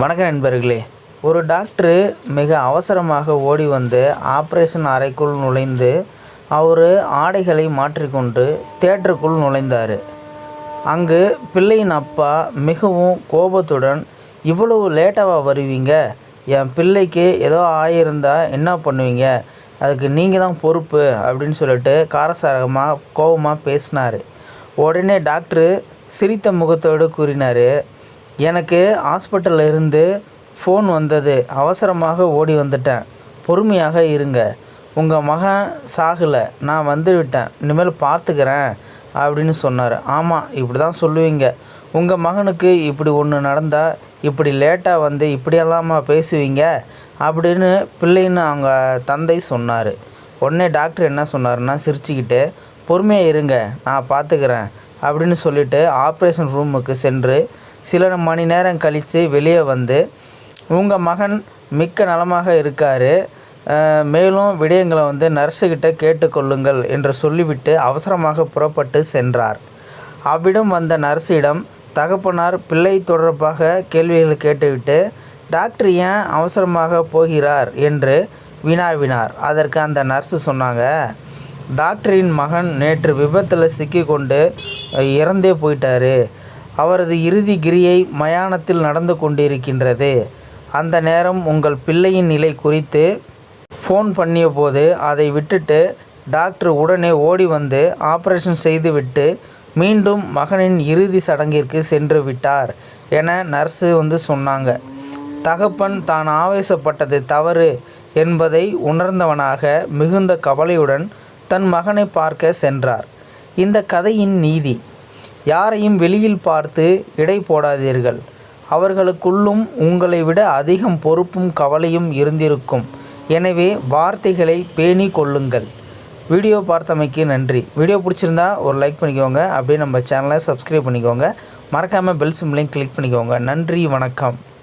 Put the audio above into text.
வணக்க நண்பர்களே. ஒரு டாக்டரு மிக அவசரமாக ஓடி வந்து ஆப்ரேஷன் அறைக்குள் நுழைந்து அவர் ஆடைகளை மாற்றிக்கொண்டு தேட்டருக்குள் நுழைந்தார். அங்கு பிள்ளையின் அப்பா மிகவும் கோபத்துடன் இவ்வளவு லேட்டாவா வருவீங்க? என் பிள்ளைக்கு ஏதோ ஆயிருந்தால் என்ன பண்ணுவீங்க? அதுக்கு நீங்கள் தான் பொறுப்பு அப்படின்னு சொல்லிட்டு காரசாரமாக கோபமாக பேசினார். உடனே டாக்டரு சிரித்த முகத்தோடு கூறினார் எனக்கு ஹாஸ்பிட்டலில் இருந்து ஃபோன் வந்தது. அவசரமாக ஓடி வந்துட்டேன். பொறுமையாக இருங்க. உங்கள் மகன் சாகலை. நான் வந்து விட்டேன் இனிமேல் பார்த்துக்கிறேன் அப்படின்னு சொன்னார். ஆமாம் இப்படி தான் சொல்லுவீங்க. உங்கள் மகனுக்கு இப்படி ஒன்று நடந்தால் இப்படி லேட்டாக வந்து இப்படியெல்லாமா பேசுவீங்க? அப்படின்னு பிள்ளைன்னு அவங்க தந்தை சொன்னார். உடனே டாக்டர் என்ன சொன்னார்னா சிரிச்சுக்கிட்டு பொறுமையாக இருங்க. நான் பார்த்துக்கிறேன். அப்படின்னு சொல்லிட்டு ஆப்ரேஷன் ரூமுக்கு சென்று சில மணி நேரம் கழித்து வெளியே வந்து உங்கள் மகன் மிக்க நலமாக இருக்கார். மேலும் விடயங்களை வந்து நர்ஸுக்கிட்ட கேட்டுக்கொள்ளுங்கள் என்று சொல்லிவிட்டு அவசரமாக புறப்பட்டு சென்றார். அவ்விடம் வந்த நர்ஸிடம் தகப்பனார் பிள்ளை தொடர்பாக கேள்விகளை கேட்டுவிட்டு டாக்டர் ஏன் அவசரமாக போகிறார்? என்று வினாவினார். அதற்கு அந்த நர்ஸு சொன்னாங்க டாக்டரின் மகன் நேற்று விபத்தில் சிக்கிக்கொண்டு இறந்தே போயிட்டாரு. அவரது இறுதி கிரியை மயானத்தில் நடந்து கொண்டிருக்கின்றது. அந்த நேரம் உங்கள் பிள்ளையின் நிலை குறித்து ஃபோன் பண்ணிய போது அதை விட்டுட்டு டாக்டர் உடனே ஓடி வந்து ஆப்ரேஷன் செய்துவிட்டு மீண்டும் மகனின் இறுதி சடங்கிற்கு சென்று விட்டார் என நர்ஸு வந்து சொன்னாங்க. தகப்பன் தான் ஆவேசப்பட்டது தவறு என்பதை உணர்ந்தவனாக மிகுந்த கவலையுடன் தன் மகனை பார்க்க சென்றார். இந்த கதையின் நீதி யாரையும் வெளியில் பார்த்து இடை போடாதீர்கள். அவர்களுக்குள்ளும் உங்களை விட அதிகம் பொறுப்பும் கவலையும் இருந்திருக்கும். எனவே வார்த்தைகளை பேணி கொள்ளுங்கள். வீடியோ பார்த்தமைக்கு நன்றி. வீடியோ பிடிச்சிருந்தா ஒரு லைக் பண்ணிக்கோங்க. அப்படியே நம்ம சேனலை சப்ஸ்கிரைப் பண்ணிக்கோங்க. மறக்காமல் பெல் சிம்லையும் கிளிக் பண்ணிக்கோங்க. நன்றி வணக்கம்.